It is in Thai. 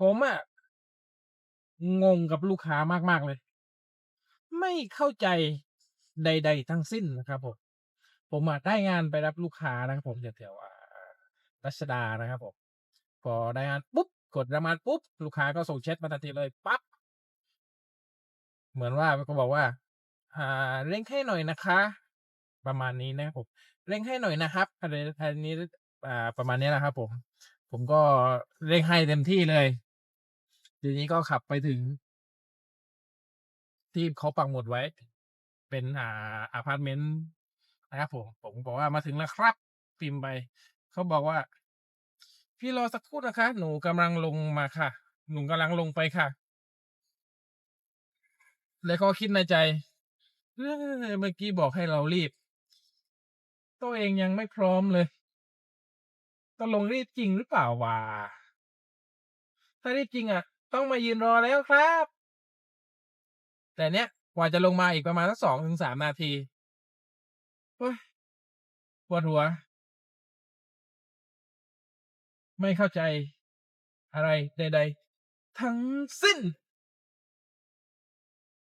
ผมอะงงกับลูกค้ามาก ๆ เลย ไม่เข้าใจใด ๆ ทั้งสิ้นนะครับผม ผมอะได้งานไปรับลูกค้านะครับผมแถวๆอ่ารัชดานะครับผม พอได้งานปุ๊บ กดรางวัลปุ๊บ ลูกค้าก็ส่งแชตมาทันทีเลยปั๊บ เหมือนว่าก็บอกว่า อ่า"เร่งให้หน่อยนะคะ"ประมาณนี้นะครับผม"เร่งให้หน่อยนะครับ"อะไรอันนี้ อ่า ประมาณนี้นะครับผม ผมก็เร่งให้เต็มที่เลย ทีนี้ก็ขับไปถึง ที่เขาปักหมุดไว้ เป็นอ่าอะพาร์ตเมนต์นะครับผม ผมบอกว่า"มาถึงแล้วครับ"พิมพ์ไป เขาบอกว่า"พี่รอสักครู่นะคะ หนูกำลังลงมาค่ะ หนูกำลังลงไปค่ะ"แล้วก็คิดในใจ"เออเมื่อกี้บอกให้เรารีบ ตัวเองยังไม่พร้อมเลยตกลงรีบจริงหรือเปล่าวะ?ถ้ารีบจริงอะ ต้องมายืนรอแล้วครับ"แต่เนี้ยกว่าจะลงมาอีกประมาณสักสองถึงสามนาทีปวดหัว ไม่เข้าใจอะไรใด ๆ ทั้งสิ้น